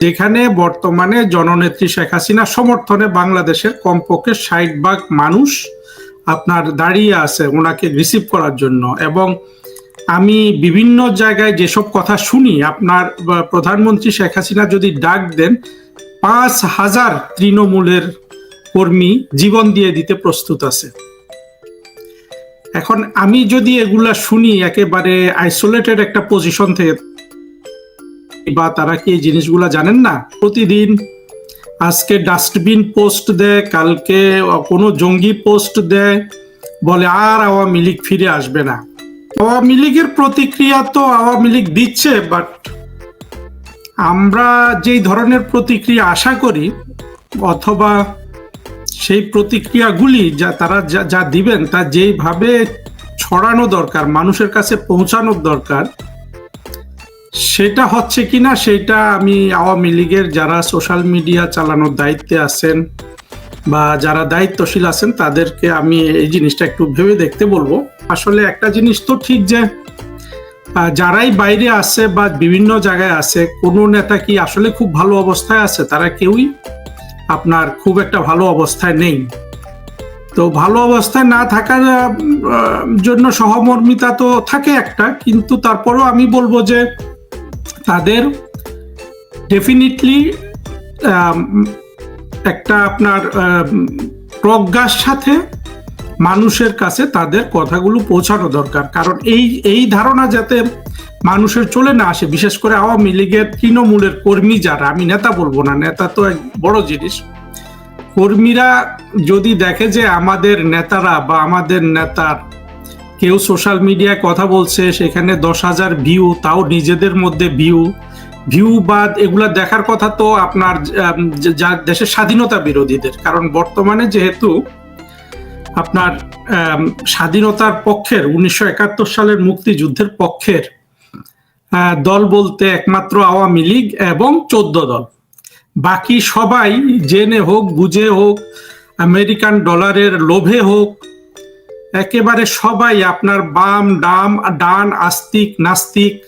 যেখানে বর্তমানে জননেত্রী শেখ হাসিনা সমর্থনে বাংলাদেশের কমপক্ষে ষাট ভাগ মানুষ আপনার দাঁড়িয়ে আছে ওনাকে রিসিভ করার জন্য। এবং আমি বিভিন্ন জায়গায় যেসব কথা শুনি, আপনার প্রধানমন্ত্রী শেখ হাসিনা যদি ডাক দেন, পাঁচ হাজার তৃণমূলের কর্মী জীবন দিয়ে দিতে প্রস্তুত আছে। এখন আমি যদি এগুলা শুনি, একেবারে আইসোলেটেড একটা পজিশন থেকে বা তারা কি এই জিনিসগুলা জানেন না? প্রতিদিন আজকে ডাস্টবিন পোস্ট দেয়, কালকে কোনো জঙ্গি পোস্ট দেয়, বলে আর আওয়ামী লীগ ফিরে আসবে না। আওয়ামী লীগের প্রতিক্রিয়া তো আওয়ামী লীগ দিচ্ছে বাট আমরা যেই ধরনের প্রতিক্রিয়া আশা করি, অথবা সেই প্রতিক্রিয়াগুলি যা তারা যা যা দিবেন, তা যেইভাবে ছড়ানো দরকার, মানুষের কাছে পৌঁছানোর দরকার সেটা হচ্ছে কিনা, সেটা আমি আওয়ামী লীগের যারা সোশ্যাল মিডিয়া চালানোর দায়িত্বে আছেন বা যারা দায়িত্বশীল আছেন, তাদেরকে আমি এই জিনিসটা একটু ভেবে দেখতে বলব। আসলে একটা জিনিস তো ঠিক যে যারাই বাইরে আছে বা বিভিন্ন জায়গায় আছে, কোনো নেতা কি আসলে খুব ভালো অবস্থায় আছে? তারা কেউই আপনার খুব একটা ভালো অবস্থায় নেই। তো ভালো অবস্থায় না থাকার জন্য সহমর্মিতা তো থাকে একটা, কিন্তু তারপরেও আমি বলব যে তাদের ডেফিনেটলি একটা আপনার প্রজ্ঞার সাথে মানুষের কাছে তাদের কথাগুলো পৌঁছানো দরকার। কারণ এই এই ধারণা যাতে মানুষের চলে না আসে, বিশেষ করে আওয়ামী লীগের তৃণমূলের কর্মী যারা, আমি নেতা বলব না, নেতা তো এক বড় জিনিস। কর্মীরা যদি দেখে যে আমাদের নেতারা বা আমাদের নেতার কেউ সোশ্যাল মিডিয়ায় কথা বলছে, সেখানে দশ হাজার ভিউ তাও নিজেদের মধ্যে ভিউ ভিউ বা এগুলা দেখার কথা তো আপনার যা দেশের স্বাধীনতা বিরোধীদের। কারণ বর্তমানে যেহেতু আপনার স্বাধীনতার পক্ষের, উনিশশো একাত্তর সালের মুক্তিযুদ্ধের পক্ষের দল বলতে একমাত্র আওয়ামী লীগ এবং চোদ্দ দল। বাকি সবাই জেনে হোক, বুঝে হোক, আমেরিকান ডলারের লোভে হোক একেবারে সবাই আপনার বাম, ডাম, ডান, আস্তিক, নাস্তিক,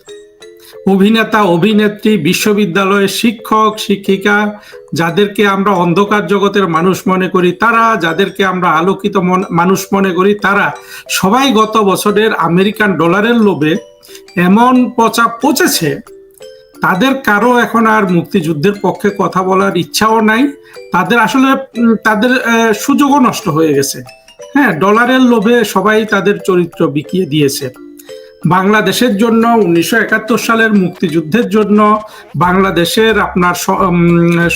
অভিনেতা, অভিনেত্রী, বিশ্ববিদ্যালয়ের শিক্ষক, শিক্ষিকা, যাদেরকে আমরা অন্ধকার জগতের মানুষ মনে করি, তারা যাদেরকে আমরা আলোকিত মন- মানুষ মনে করি, তারা সবাই গত বছরের আমেরিকান ডলারের লোভে এমন পচা পচেছে, তাদের কারও এখন আর মুক্তিযুদ্ধের পক্ষে কথা বলার ইচ্ছাও নাই, তাদের আসলে তাদের সুযোগও নষ্ট হয়ে গেছে। হ্যাঁ ডলারের লোভে সবাই তাদের চরিত্র বিকিয়ে দিয়েছে। বাংলাদেশের জন্য, উনিশশো একাত্তর সালের মুক্তিযুদ্ধের জন্য, বাংলাদেশের আপনার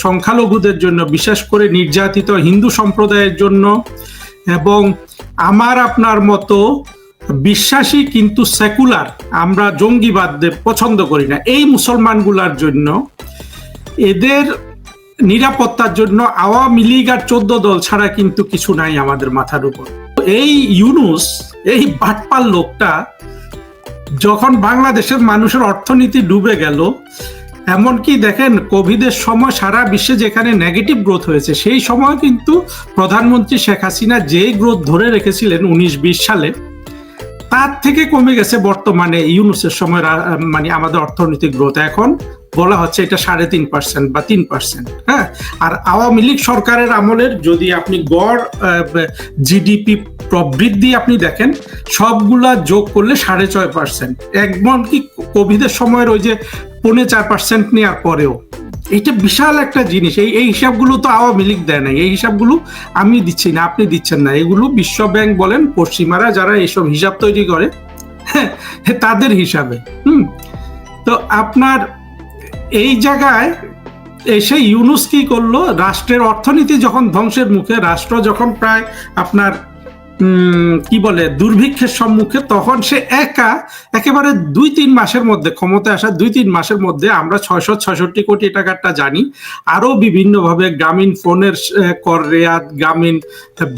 সংখ্যালঘুদের জন্য, বিশেষ করে নির্যাতিত হিন্দু সম্প্রদায়ের জন্য, এবং আমার আপনার মতো বিশ্বাসী কিন্তু সেকুলার, আমরা জঙ্গিবাদদের পছন্দ করি না। এই মুসলমানগুলার জন্য এদের নিরাপত্তার জন্য আওয়ামী লীগ আর চোদ্দ দল ছাড়া কিন্তু কিছু নাই আমাদের মাথার উপর। এই ইউনুস, এই বাটপাল লোকটা যখন বাংলাদেশের মানুষের অর্থনীতি ডুবে গেল, এমনকি দেখেন কোভিডের সময় সারা বিশ্বে যেখানে নেগেটিভ গ্রোথ হয়েছে, সেই সময় কিন্তু প্রধানমন্ত্রী শেখ হাসিনা যে গ্রোথ ধরে রেখেছিলেন উনিশ বিশ সালে, তার থেকে কমে গেছে বর্তমানে ইউনুসের সময় মানে আমাদের অর্থনৈতিক গ্রোথ এখন বলা হচ্ছে এটা সাড়ে তিন পার্সেন্ট বা তিন পার্সেন্ট হ্যাঁ? আর আওয়ামী লীগ সরকারের আমলের যদি আপনি গড় জিডিপি প্রবৃদ্ধি আপনি দেখেন, সবগুলা যোগ করলে সাড়ে ছয় পার্সেন্ট এমনকি কোভিডের সময়ের ওই যে পৌনে চার পার্সেন্ট নেওয়ার পরেও। এটা বিশাল একটা জিনিস। এই এই হিসাবগুলো তো আওয়ামী লীগ দেয় না এই হিসাবগুলো আমি দিচ্ছি না, আপনি দিচ্ছেন না। এগুলো বিশ্ব ব্যাংক বলেন, পশ্চিমারা যারা এইসব হিসাব তৈরি করে হ্যাঁ তাদের হিসাবে। হুম? তো আপনার এই জায়গায় এসে ইউনুস কি করল? রাষ্ট্রের অর্থনীতি যখন ধ্বংসের মুখে, রাষ্ট্র যখন প্রায় আপনার কি বলে, দুর্ভিক্ষের সম্মুখে, তখন সে একা একেবারে দুই তিন মাসের মধ্যে, ক্ষমতায় আসা দুই তিন মাসের মধ্যে আমরা ছয়শো ছয়ষট্টি কোটি টাকারটা জানি। আরও বিভিন্নভাবে গ্রামীণ ফোনের কর রেয়াত, গ্রামীণ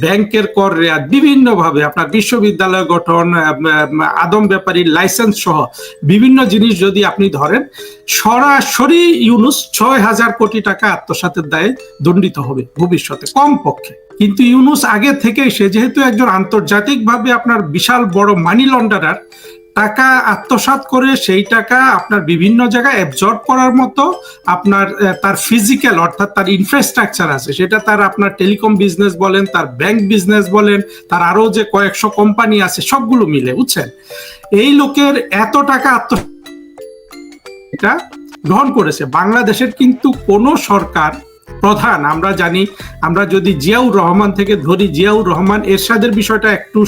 ব্যাংকের কর রেয়াত, বিভিন্নভাবে আপনার বিশ্ববিদ্যালয় গঠন, আদম ব্যাপারীর লাইসেন্স সহ বিভিন্ন জিনিস যদি আপনি ধরেন সরাসরি ইউনুস ছয় হাজার কোটি টাকা আত্মসাতের দায়ে দণ্ডিত হবে ভবিষ্যতে কম পক্ষে কিন্তু ইউনুস আগে থেকে সে যেহেতু একজন আন্তর্জাতিকভাবে আপনার বিশাল বড় মানি লন্ডারার টাকা আত্মসাৎ করে সেই টাকা আপনার বিভিন্ন জায়গায় অ্যাবজর্ব করার মতো আপনার তার ফিজিক্যাল অর্থাৎ তার ইনফ্রাস্ট্রাকচার আছে। সেটা তার আপনার টেলিকম বিজনেস বলেন, তার ব্যাংক বিজনেস বলেন, তার আরও যে কয়েকশো কোম্পানি আছে, সবগুলো মিলে, বুঝছেন? এই লোকের এত টাকা আত্ম এটা গ্রহণ করেছে। বাংলাদেশের কিন্তু কোনো সরকার প্রধান, আমরা জানি, আমরা যদি জিয়াউর রহমান থেকে ধরি, জিয়াউর রহমান এরশাদের বিষয়টা একটু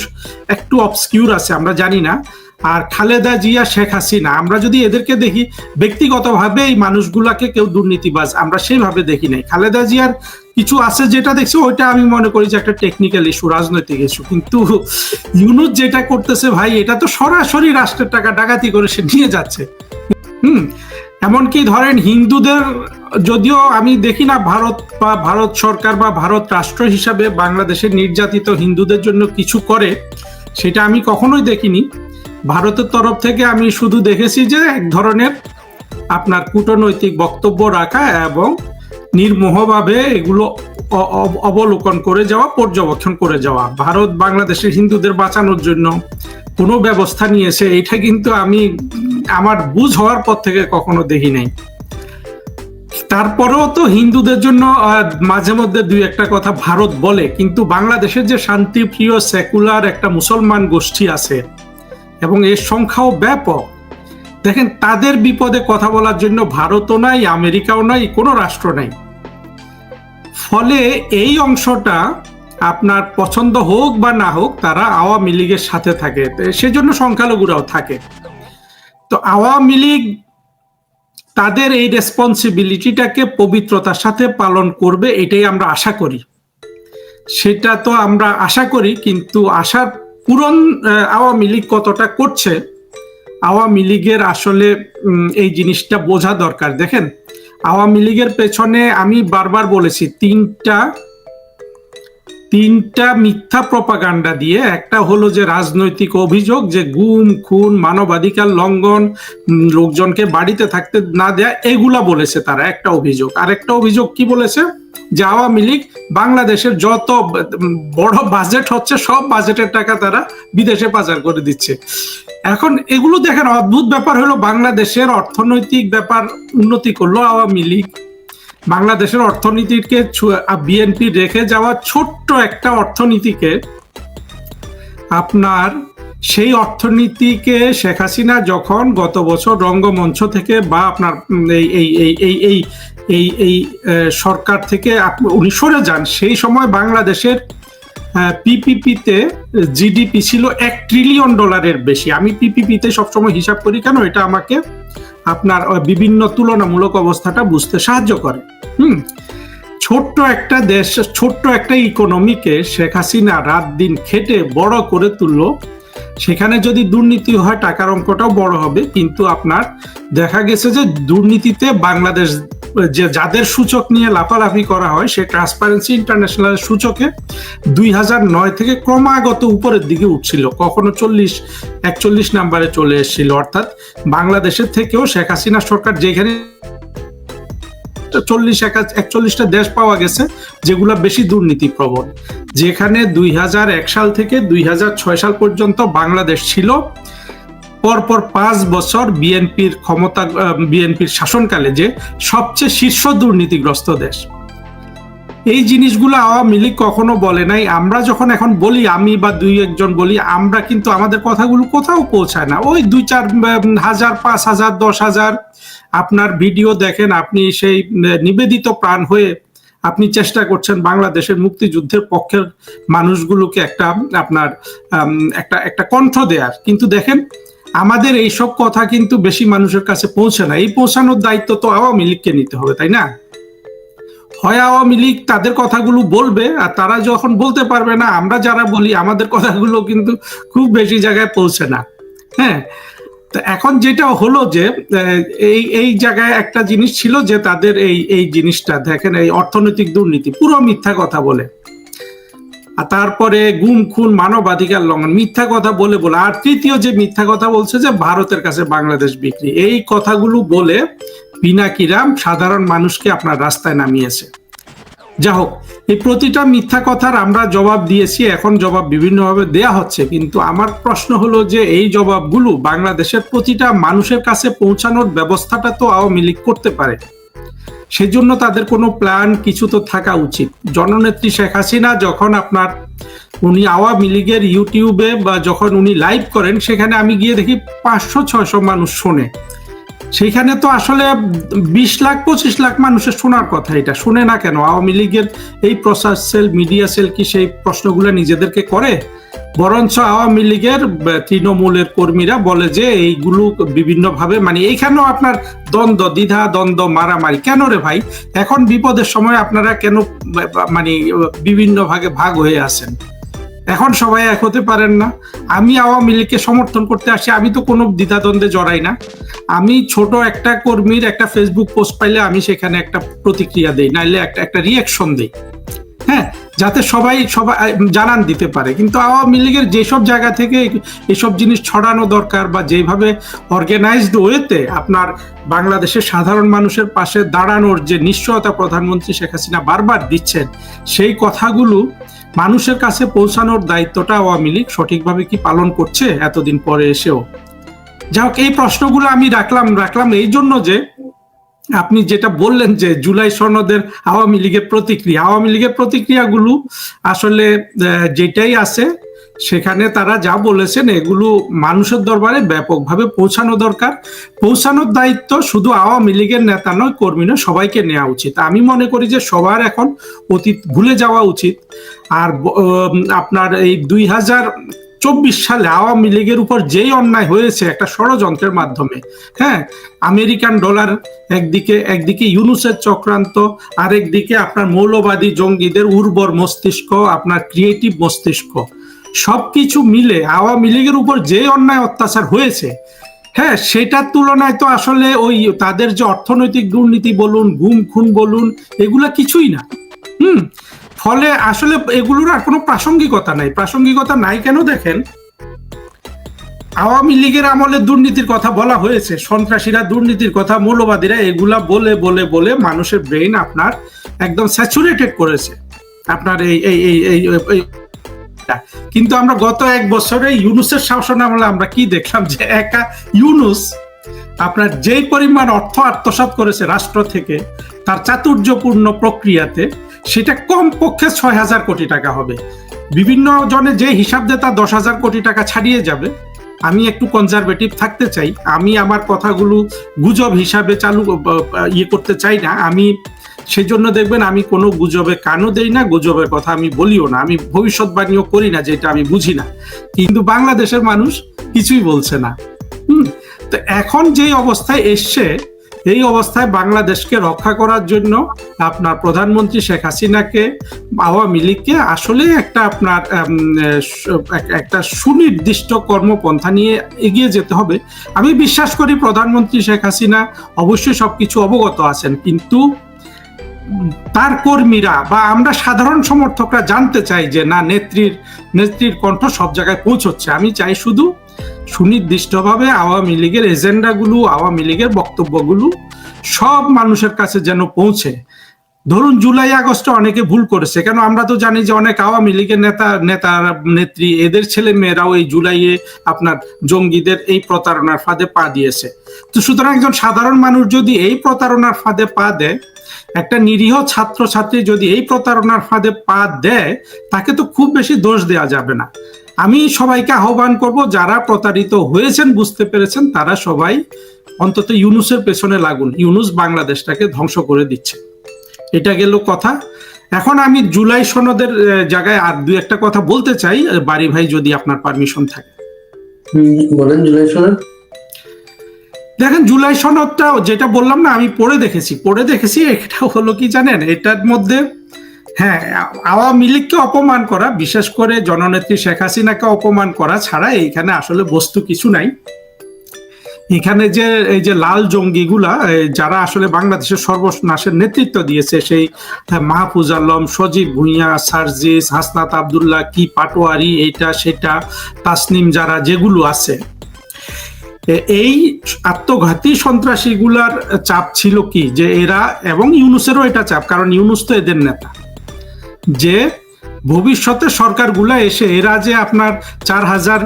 একটু অবসকিউর আছে, আমরা জানি না। আর খালেদা জিয়া, শেখ হাসিনা, আমরা যদি এদেরকে দেখি, ব্যক্তিগতভাবে এই মানুষগুলাকে কেউ দুর্নীতিবাজ, আমরা সেইভাবে দেখি নাই। খালেদা জিয়ার কিছু আছে যেটা দেখছি, ওইটা আমি মনে করি যে একটা টেকনিক্যাল ইস্যু রাজনৈতিক ইস্যু কিন্তু ইউনুস যেটা করতেছে ভাই, এটা তো সরাসরি রাষ্ট্রের টাকা ডাকাতি করে সে নিয়ে যাচ্ছে। হুম, এমনকি ধরেন হিন্দুদের, যদিও আমি দেখি না ভারত বা ভারত সরকার বা ভারত রাষ্ট্র হিসাবে বাংলাদেশের নির্যাতিত হিন্দুদের জন্য কিছু করে, সেটা আমি কখনোই দেখিনি। ভারতের তরফ থেকে আমি শুধু দেখেছি যে এক ধরনের আপনার কূটনৈতিক বক্তব্য রাখা এবং নির্মোহভাবে এগুলো অবলোকন করে যাওয়া, পর্যবেক্ষণ করে যাওয়া। ভারত বাংলাদেশের হিন্দুদের বাঁচানোর জন্য কোনো ব্যবস্থা নিয়েছে এটা কিন্তু আমি, আমার বুঝ হওয়ার পর থেকে কখনো দেখি নাই। তারপরেও তো হিন্দুদের জন্য মাঝে মধ্যে দুই একটা কথা ভারত বলে, কিন্তু বাংলাদেশের যে শান্তিপ্রিয় সেকুলার একটা মুসলমান গোষ্ঠী আছে, এবং এর সংখ্যাও ব্যাপক। দেখেন, তাদের বিপদে কথা বলার জন্য ভারতও নাই, আমেরিকাও নাই, কোনো রাষ্ট্র নাই। ফলে এই অংশটা আপনার পছন্দ হোক বা না হোক, তারা আওয়ামী লীগের সাথে থাকে। সেজন্য সংখ্যালঘুরাও থাকে। তো আওয়ামী লীগ তাদের এই রেসপন্সিবিলিটিটাকে পবিত্রতার সাথে পালন করবে, এটাই আমরা আশা করি। সেটা তো আমরা আশা করি, কিন্তু আশার পূরণ আওয়ামী লীগ কতটা করছে, আওয়ামী লীগের আসলে এই জিনিসটা বোঝা দরকার। দেখেন, আওয়ামী লীগের পেছনে আমি বারবার বলেছি, তিনটা তিনটা মিথ্যা প্রপাগান্ডা দিয়ে একটা হলো যে রাজনৈতিক অভিযোগ যে গুম, খুন, মানবাধিকার লঙ্ঘন লোকজনকে বাড়িতে থাকতে না দেয়া, এগুলা বলেছে তারা, একটা অভিযোগ। আরেকটা অভিযোগ কি বলেছে? যে আওয়ামী লীগ বাংলাদেশের যত বড় বাজেট হচ্ছে, সব বাজেটের টাকা তারা বিদেশে পাচার করে দিচ্ছে। এখন এগুলো দেখেন, অদ্ভুত ব্যাপার হলো বাংলাদেশের অর্থনৈতিক ব্যাপার উন্নতি করল আওয়ামী লীগ। বাংলাদেশের অর্থনীতিকে বিএনপি রেখে যাওয়া ছোট্ট একটা অর্থনীতিকে আপনার সেই অর্থনীতিকে শেখ হাসিনা যখন গত বছর রঙ্গমঞ্চ থেকে বা আপনার এই এই এই এই এই এই এই সরকার থেকে উনি সরে যান, সেই সময় বাংলাদেশের পিপিপিতে জিডিপি ছিল এক ট্রিলিয়ন ডলারের বেশি। আমি পিপিপিতে সবসময় হিসাব করি, কেন? এটা আমাকে আপনার বিভিন্ন তুলনামূলক অবস্থাটা বুঝতে সাহায্য করে। হুম? ছোট্ট একটা দেশ, ছোট্ট একটা ইকোনমিকে শেখ হাসিনা রাত দিন খেটে বড় করে তুললো। সেখানে যদি দুর্নীতি হয়, টাকার অঙ্কটাও বড় হবে। কিন্তু আপনার দেখা গেছে যে দুর্নীতিতে বাংলাদেশ যে যাদের সূচক নিয়ে লাফালাফি করা হয়, সে ট্রান্সপারেন্সি ইন্টারন্যাশনাল সূচকে দুই হাজার নয় থেকে ক্রমাগত উপরের দিকে উঠছিল। কখনো চল্লিশ, একচল্লিশ নাম্বারে চলে এসেছিল। অর্থাৎ বাংলাদেশের থেকেও শেখ হাসিনা সরকার যেখানে চল্লিশ একচল্লিশটা দেশ পাওয়া গেছে, যেগুলো বেশি দুর্নীতি প্রবণ যেখানে দুই হাজার এক সাল থেকে দুই হাজার ছয় সাল পর্যন্ত বাংলাদেশ ছিল। পরপর পাঁচ বছর বিএনপির ক্ষমতা বিএনপির শাসনকালে যে সবচেয়ে শীর্ষ দুর্নীতিগ্রস্ত দেশ। এই জিনিসগুলো আওয়ামী লীগ কখনো বলে নাই। আমরা যখন এখন বলি, আমি বা দুই একজন বলি, আমরা কিন্তু আমাদের কথাগুলো কোথাও পৌঁছায় না। ওই দুই চার হাজার, পাঁচ হাজার, দশ হাজার আপনার ভিডিও দেখেন, আপনি সেই নিবেদিত প্রাণ হয়ে আপনি চেষ্টা করছেন বাংলাদেশের মুক্তিযুদ্ধের পক্ষের মানুষগুলোকে একটা, আপনার একটা একটা কণ্ঠ দেয়ার। কিন্তু দেখেন আমাদের এইসব কথা কিন্তু বেশি মানুষের কাছে পৌঁছে না। এই পৌঁছানোর দায়িত্ব তো আওয়ামী লীগকে নিতে হবে, তাই না? হয় আওয়ামী লীগ তাদের কথাগুলো বলবে আর তারা যখন বলতে পারবে না, আমরা যারা বলি, আমাদের কথাগুলো কিন্তু খুব বেশি জায়গায় পৌঁছে না। হ্যাঁ? এখন যেটা হলো যে এই এই জায়গায় একটা জিনিস ছিল যে তাদের এই এই জিনিসটা, দেখেন এই অর্থনৈতিক দুর্নীতি, পুরো মিথ্যা কথা বলে। আর তারপরে গুম, খুন, মানবাধিকার লঙ্ঘন, মিথ্যা কথা বলে বলে। আর তৃতীয় যে মিথ্যা কথা বলছে যে ভারতের কাছে বাংলাদেশ বিক্রি, এই কথাগুলো বলে পিনাকিরাম সাধারণ মানুষকে আপনার রাস্তায় নামিয়েছে। যা হোক, এই প্রতিটা মিথ্যা কথার আমরা জবাব দিয়েছি, এখন জবাব বিভিন্নভাবে দেয়া হচ্ছে। কিন্তু আমার প্রশ্ন হলো যে এই জবাবগুলো বাংলাদেশের প্রতিটা মানুষের কাছে পৌঁছানোর ব্যবস্থাটা তো আওয়ামী লীগ করতে পারে। সেজন্য তাদের কোনো প্ল্যান কিছু তো থাকা উচিত। জননেত্রী শেখ হাসিনা যখন আপনার, উনি আওয়ামী লীগের ইউটিউবে বা যখন উনি লাইভ করেন, সেখানে আমি গিয়ে দেখি পাঁচশো ছয়শো মানুষ শোনে। সেইখানে তো আসলে বিশ লাখ পঁচিশ লাখ মানুষের শোনার কথা এটা। শুনে না কেন? আওয়ামী লীগের এই প্রচার সেল মিডিয়া সেল কি সেই প্রশ্নগুলো নিজেদেরকে করে? বরঞ্চ আওয়ামী লীগের তৃণমূলের কর্মীরা বলে যে এইগুলো বিভিন্নভাবে মানে এইখানেও আপনার দ্বন্দ্ব, দ্বিধা, দ্বন্দ্ব, মারামারি। কেন রে ভাই? এখন বিপদের সময় আপনারা কেন মানে বিভিন্ন ভাগে ভাগ হয়ে আছেন? এখন সবাই এক হতে পারেন না। আমি আওয়ামী লীগকে সমর্থন করতে আসি, আমি তো কোনো দ্বিধাদ্বন্দ্বে জড়াই না। আমি ছোট একটা কর্মীর একটা ফেসবুক পোস্ট পাইলে আমি সেখানে একটা প্রতিক্রিয়া দেই, নাইলে একটা একটা রিয়াকশন দেই। হ্যাঁ? যাতে সবাই সবাই জানান দিতে পারে। কিন্তু আওয়ামী লীগের যেসব জায়গা থেকে এসব জিনিস ছড়ানো দরকার বা যেভাবে অর্গানাইজড ওয়েতে আপনার বাংলাদেশের সাধারণ মানুষের পাশে দাঁড়ানোর যে নিশ্চয়তা প্রধানমন্ত্রী শেখ হাসিনা বারবার দিচ্ছেন, সেই কথাগুলো মানুষের কাছে পৌঁছানোর দায়িত্বটা আওয়ামী লীগ সঠিকভাবে কি পালন করছে এতদিন পরে এসেও? যাই হোক, এই প্রশ্নগুলো আমি রাখলাম রাখলাম এই জন্য যে আপনি যেটা বললেন যে জুলাই সনদের আওয়ামী লীগের প্রতিক্রিয়া, আওয়ামী লীগের প্রতিক্রিয়াগুলো আসলে যেটাই আছে, সেখানে তারা যা বলেছেন, এগুলো মানুষের দরবারে ব্যাপকভাবে পৌঁছানো দরকার। পৌঁছানোর দায়িত্ব শুধু আওয়ামী লীগের নেতা নয় কর্মী নয় সবাইকে নেওয়া উচিত। আমি মনে করি যে সবার এখন অতীত ভুলে যাওয়া উচিত। আর আপনার এই দুই হাজার চব্বিশ সালে আওয়ামী লীগের উপর যেই অন্যায় হয়েছে একটা ষড়যন্ত্রের মাধ্যমে হ্যাঁ? আমেরিকান ডলার একদিকে একদিকে ইউনুসের চক্রান্ত, আরেকদিকে আপনার মৌলবাদী জঙ্গিদের উর্বর মস্তিষ্ক, আপনার ক্রিয়েটিভ মস্তিষ্ক। সবকিছু মিলে আওয়ামী লীগের উপর যে অন্যায় অত্যাচার হয়েছে হ্যাঁ সেটার তুলনায় তো আসলে ওই তাদের যে অর্থনৈতিক দুর্নীতি বলুন, গুম খুন বলুন, এগুলা কিছুই না। হুম? ফলে আসলে এগুলোর আর কোনো প্রাসঙ্গিকতা নাই। প্রাসঙ্গিকতা নাই কেন দেখেন? আওয়ামী লীগের আমলে দুর্নীতির কথা বলা হয়েছে। সন্ত্রাসীরা দুর্নীতির কথা মৌলবাদীরা এগুলা বলে বলে বলে মানুষের ব্রেইন আপনার একদম স্যাচুরেটেড করেছে। আপনার এই এই এই এই কিন্তু আমরা গত এক বছরে ইউনুসের শাসন আমলে আমরা কি দেখলাম যে একা ইউনুস আপনার যেই পরিমাণ অর্থ আত্মসাত করেছে রাষ্ট্র থেকে, তার চাতুর্যপূর্ণ প্রক্রিয়াতে, সেটা কম পক্ষে ছয় হাজার কোটি টাকা হবে। বিভিন্ন জনে যে হিসাব দেয় তা দশ হাজার কোটি টাকা ছাড়িয়ে যাবে। আমি একটু কনজারভেটিভ থাকতে চাই। আমি আমার কথাগুলো গুজব হিসাবে চালু ইয়ে করতে চাই না। আমি সেই জন্য দেখবেন আমি কোনো গুজবে কানও দেই না, গুজবের কথা আমি বলিও না। আমি ভবিষ্যৎবাণীও করি না, যেটা আমি বুঝি না। কিন্তু বাংলাদেশের মানুষ কিছুই বলছে না। তো এখন যে অবস্থায় এসছে, এই অবস্থায় বাংলাদেশকে রক্ষা করার জন্য আপনার প্রধানমন্ত্রী শেখ হাসিনাকে, আওয়ামী লীগকে আসলে একটা আপনার একটা সুনির্দিষ্ট কর্মপন্থা নিয়ে এগিয়ে যেতে হবে। আমি বিশ্বাস করি প্রধানমন্ত্রী শেখ হাসিনা অবশ্যই সবকিছু অবগত আছেন, কিন্তু তার কর্মীরা বা আমরা সাধারণ সমর্থকরা জানতে চাই যে না, নেত্রীর নেত্রীর কণ্ঠ সব জায়গায় পৌঁছচ্ছে। আমি চাই শুধু সুনির্দিষ্টভাবে আওয়ামী লীগের এজেন্ডাগুলো, আওয়ামী লীগের বক্তব্যগুলো সব মানুষের কাছে যেন পৌঁছে। ধরুন জুলাই, আগস্টে অনেকে ভুল করেছে, কেন আমরা তো জানি যে অনেক আওয়ামী লীগের নেতা নেতা, নেত্রী, এদের ছেলে মেয়েরাও এই জুলাইয়ে আপনার জঙ্গিদের এই প্রতারণার ফাঁদে পা দিয়েছে। তো সুতরাং একজন সাধারণ মানুষ যদি এই প্রতারণার ফাঁদে পা দেয়, একটা নিরীহ ছাত্র ছাত্রী যদি এই প্রতারণার ফাঁদে পা দেয়, তাকে তো খুব বেশি দোষ দেওয়া যাবে না। আমি সবাইকে আহ্বান করব যারা প্রতারিত হয়েছেন বুঝতে পেরেছেন তারা সবাই অন্তত ইউনুসের পেছনে লাগুন। ইউনুস বাংলাদেশটাকে ধ্বংস করে দিচ্ছে। এটা গেল কথা। এখন আমি জুলাই সনদের জায়গায় আর দু একটা কথা বলতে চাই। বাড়ি ভাই যদি আপনার পারমিশন থাকে। বলেন জুলাই সনদ। দেখেন জুলাই সনদটা যেটা বললাম না আমি পড়ে দেখেছি। পড়ে দেখেছি এটা হলো কি জানেন? এটার মধ্যে হ্যাঁ আওয়ামী লীগকে অপমান করা, বিশেষ করে জননেত্রী শেখ হাসিনাকে অপমান করা ছাড়া এইখানে আসলে বস্তু কিছু নাই। এখানে যে, এই যে লাল জঙ্গিগুলা যারা আসলে বাংলাদেশের সর্বনাশের নেতৃত্ব দিয়েছে, সেই মাহফুজ আলম, সজীব ভুইয়া, সার্জিস, হাসনাত আবদুল্লাহ, কি পাটোয়ারি, এইটা, সেটা, তাসনিম যারা, যেগুলো আছে। এই আত্মঘাতী সন্ত্রাসীগুলার চাপ ছিল কি? যে এরা, এবং ইউনুসেরও এটা চাপ, কারণ ইউনুস তো এদের নেতা। যে ভবিষ্যতে সরকারগুলা এসে এরা যে আপনার চার হাজার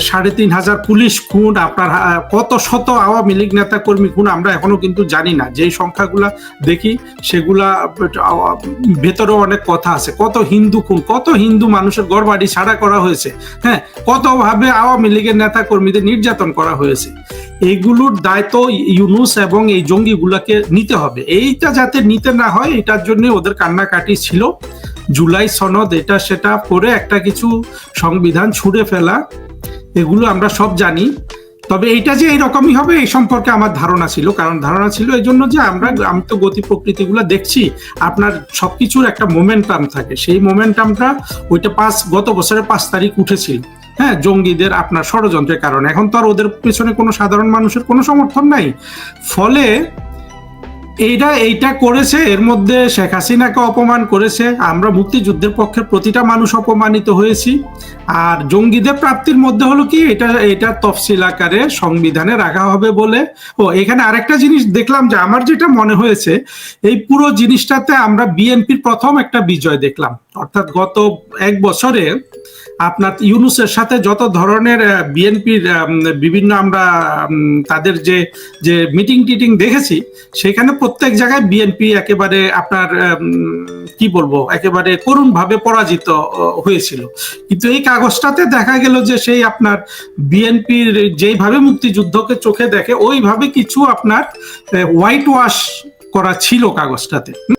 সাড়ে তিন হাজার পুলিশ খুন, আপনার কত শত আওয়ামী লীগ নেতা কর্মী খুন, আমরা এখনও কিন্তু জানি না। যেই সংখ্যাগুলা দেখি, সেগুলা, ভেতরেও অনেক কথা আছে। কত হিন্দু খুন, কত হিন্দু মানুষের ঘর বাড়ি ছাড়া করা হয়েছে হ্যাঁ? কতভাবে আওয়ামী লীগের নেতা কর্মীদের নির্যাতন করা হয়েছে? এইগুলোর দায়িত্ব ইউনুস এবং এই জঙ্গিগুলোকে নিতে হবে। এইটা যাতে নিতে না হয়, এটার জন্য ওদের কান্নাকাটি ছিল। জুলাই সনদ, এটা সেটা করে একটা কিছু সংবিধান ছুঁড়ে ফেলা, এগুলো আমরা সব জানি। তবে এইটা যে এইরকমই হবে, এই সম্পর্কে আমার ধারণা ছিল। কারণ ধারণা ছিল এই জন্য যে আমরা আমি তো গতি প্রকৃতিগুলো দেখছি, আপনার সবকিছুর একটা মোমেন্টাম থাকে। সেই মোমেন্টামটা ওইটা পাঁচ, গত বছরের পাঁচ তারিখ উঠেছিল। হ্যাঁ জঙ্গিদের আপনার ষড়যন্ত্রের কারণে। এখন তো আর ওদের পেছনে কোনো সাধারণ মানুষের কোনো সমর্থন নাই। ফলে এইটা এইটা করেছে, এর মধ্যে শেখ হাসিনাকে অপমান করেছে। আমরা মুক্তিযুদ্ধের পক্ষে প্রতিটা মানুষ অপমানিত হয়েছি। আর জঙ্গিদের প্রাপ্তির মধ্যে হলো কি, এটা এটা তফসিল আকারে সংবিধানে রাখা হবে বলে। ও, এখানে আরেকটা জিনিস দেখলাম যে, আমার যেটা মনে হয়েছে, এই পুরো জিনিসটাতে আমরা বিএনপির প্রথম একটা বিজয় দেখলাম। অর্থাৎ গত এক বছরে আপনার ইউনুসের সাথে যত ধরনের বিএনপির বিভিন্ন আমরা তাদের যে যে মিটিং টিটিং দেখেছি, সেখানে প্রত্যেক জায়গায় বিএনপি একেবারে আপনার কি বলব, একেবারে করুণ ভাবে পরাজিত হয়েছিল। কিন্তু এই কাগজটাতে দেখা গেল যে সেই আপনার বিএনপির যেইভাবে মুক্তিযুদ্ধকে চোখে দেখে, ওইভাবে কিছু আপনার হোয়াইট ওয়াশ করা ছিল কাগজটাতে।